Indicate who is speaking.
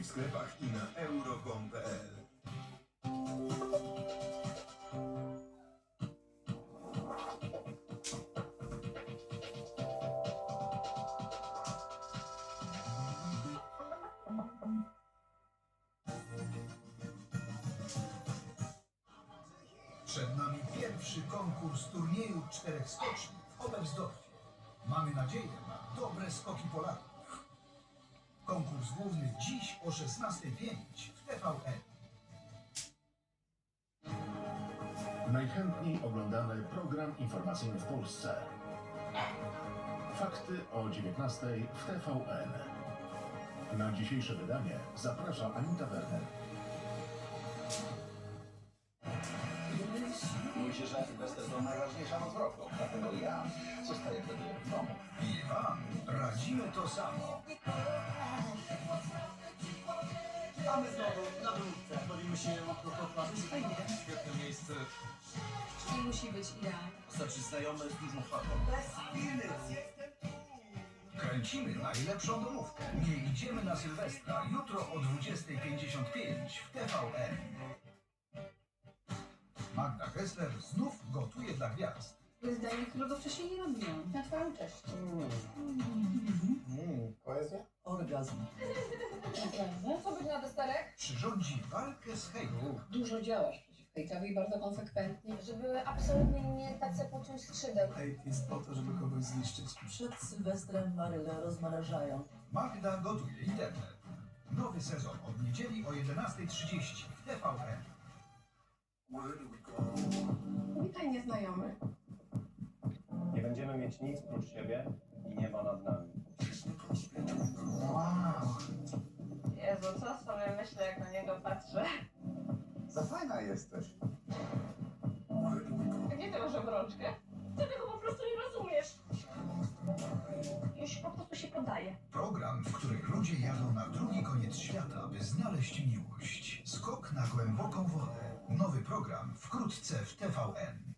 Speaker 1: W sklepach i na euro.com.pl
Speaker 2: Przed nami pierwszy konkurs turnieju czterech skoczni w Oberstdorfie. Mamy nadzieję na dobre skoki Polaków. Konkurs główny dziś o 16.05 w TVN.
Speaker 3: Najchętniej oglądany program informacyjny w Polsce. Fakty o 19 w TVN. Na dzisiejsze wydanie zaprasza Anita Werner.
Speaker 4: Mówi się, że Sylwester to najważniejsza roku, dlatego ja zostaję wtedy w domu.
Speaker 2: I Wam radzimy to samo.
Speaker 5: A my znowu na dróżce. Bawimy się o krokoplatus. Fajnie.
Speaker 6: Świetne miejsce.
Speaker 7: Nie musi być idealny.
Speaker 4: Wystarczy znajomy z dużą twarzą.
Speaker 5: Bez winy.
Speaker 2: Kręcimy najlepszą domówkę. Nie idziemy na Sylwestra jutro o 20.55 w TVN. Magda Gessler znów gotuje dla gwiazd.
Speaker 7: To jest danie, którego wcześniej nie robiłam. Na twoją cześć.
Speaker 4: Poezja?
Speaker 5: Orgazm.
Speaker 7: Naprawdę? Co być na desterek?
Speaker 2: Przyrządzi walkę z hejtem.
Speaker 7: Dużo działasz przeciw hejtowi i bardzo konsekwentnie. Żeby absolutnie nie sobie pociąć skrzydeł.
Speaker 5: Hejt jest po to, żeby kogoś zniszczyć. Przed Sylwestrem Maryle rozmrażają.
Speaker 2: Magda gotuje internet. Nowy sezon od niedzieli o 11.30 w TVN.
Speaker 7: Witaj nieznajomy.
Speaker 8: Nie będziemy mieć nic prócz siebie i nieba nad nami.
Speaker 2: Wow.
Speaker 9: Jezu, co sobie myślę, jak na niego patrzę?
Speaker 4: Za fajna jesteś.
Speaker 9: Gdzie ty masz obrączkę? Ty tego po prostu nie rozumiesz. Już po prostu się podaje.
Speaker 2: Program, w którym ludzie jadą na drugi koniec świata, by znaleźć miłość. Skok na głęboką wodę. Nowy program wkrótce w TVN.